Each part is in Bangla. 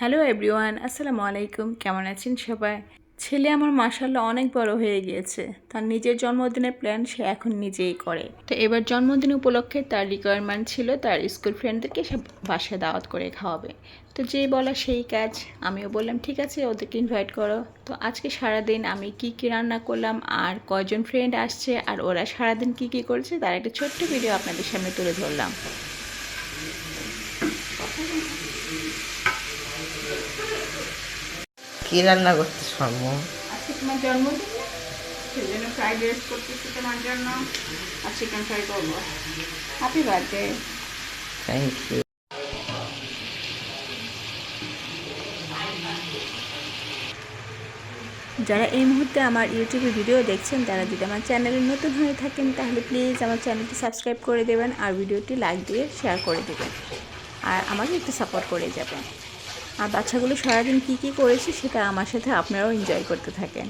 হ্যালো এভরিওয়ান, আসসালামু আলাইকুম। কেমন আছেন সবাই? ছেলে আমার মাসাল্লাহ অনেক বড় হয়ে গিয়েছে। তার নিজের জন্মদিনের প্ল্যান সে এখন নিজেই করে। তো এবার জন্মদিন উপলক্ষে তার রিকোয়ারমেন্ট ছিল তার স্কুল ফ্রেন্ডদেরকে সে বাসায় দাওয়াত করে খাওয়াবে। তো যেই বলা সেই কাজ, আমিও বললাম, ঠিক আছে, ওদেরকে ইনভাইট করো। তো আজকে সারাদিন আমি কি কি রান্না করলাম, আর কয়জন ফ্রেন্ড আসছে, আর ওরা সারাদিন কি কি করেছে, তার একটা ছোট্ট ভিডিও আপনাদের সামনে তুলে ধরলাম। কি রান্না করতে সম্ভ আজকে তোমার জন্মদিন সেই জন্য ফ্রাইড রাইস করতেছি তোমার জন্য। আর চিকেন ফ্রাই করব। হ্যাপি বার্থডে থ্যাংক ইউ যারা এই মুহূর্তে আমার ইউটিউবে ভিডিও দেখছেন তারা যদি আমার চ্যানেলে নতুন হয়ে থাকেন তাহলে প্লিজ আমার চ্যানেলটি সাবস্ক্রাইব করে দেবেন আর ভিডিওটি লাইক দিয়ে শেয়ার করে দেবেন। আর আমাকে একটু সাপোর্ট করে যাবেন। আর বাচ্চাগুলো সারাদিন কী কী করেছে সেটা আমার সাথে আপনারাও এনজয় করতে থাকেন।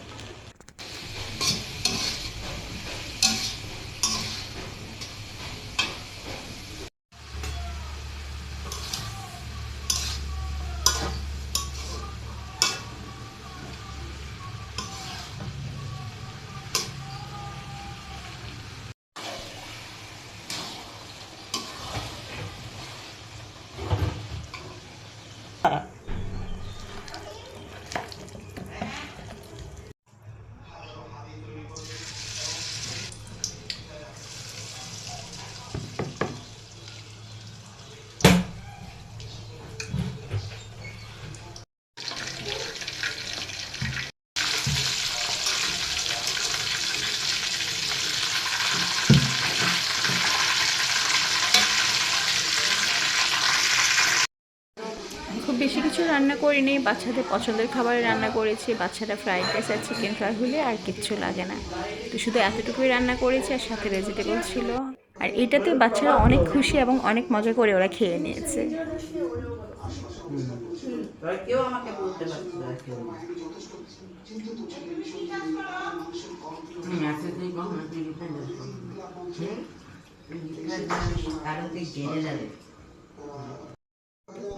খুব বেশি কিছু রান্না করিনি, বাচ্চাদের পছন্দের খাবারে রান্না করেছি, বাচ্চারা ফ্রাইড রাইস আর চিকেন ফ্রাই হলে আর কিচ্ছু লাগে না। তো শুধু এতটুকুই রান্না করেছি আর সাথে ভেজিটেবল ছিল। আর এটাতে বাচ্চারা অনেক খুশি এবং অনেক মজা করে ওরা খেয়ে নিয়েছে। কেউ আমাকে বলতে পারছে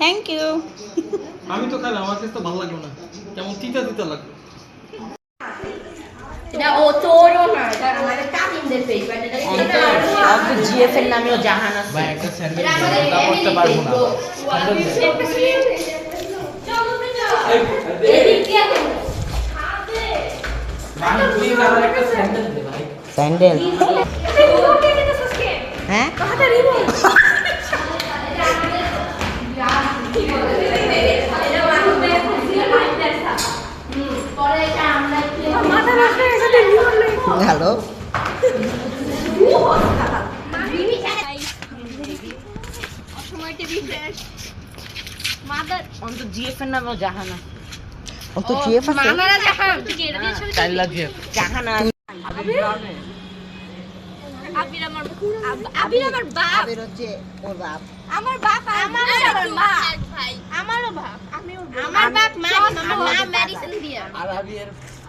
থ্যাংক ইউ আমি তো খাইলাম আমার কাছে তো ভালো লাগল না কেমন তিতা তিতা লাগল এটা ও তোরও না এটা আমাদের এটা জিএফ এর নামেও জাহান আছে ভাই একটা স্যান্ডউইচ এটা করতে পারব না স্যান্ডেল হ্যাঁ হ্যালো অন্ত জিএফ এর নামেও জাহান অন্ত জিএফ আছে চাইলা জিএফ জাহান। আবির আমার আবির আমার বাপ। আবির হচ্ছে ওর বাপ। আমার বাপ আমার আমার মা। ভাই। আমারও বাপ। আমি আমার বাপ মা মা মেডিসিন দিয়া। আর আমি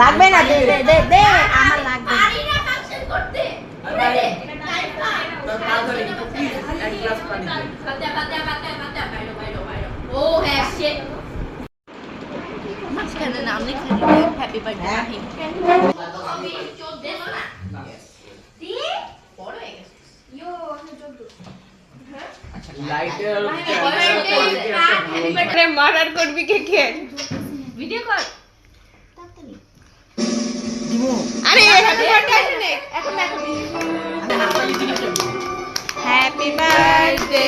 লাগবে না দে দে দে দে আমার লাগবে পারি না ফাংশন করতে হ্যাঁ হয়ে ইয়ো মার্ডার করবি কে কে ভিডিও কর আরে হ্যাপি বার্থডে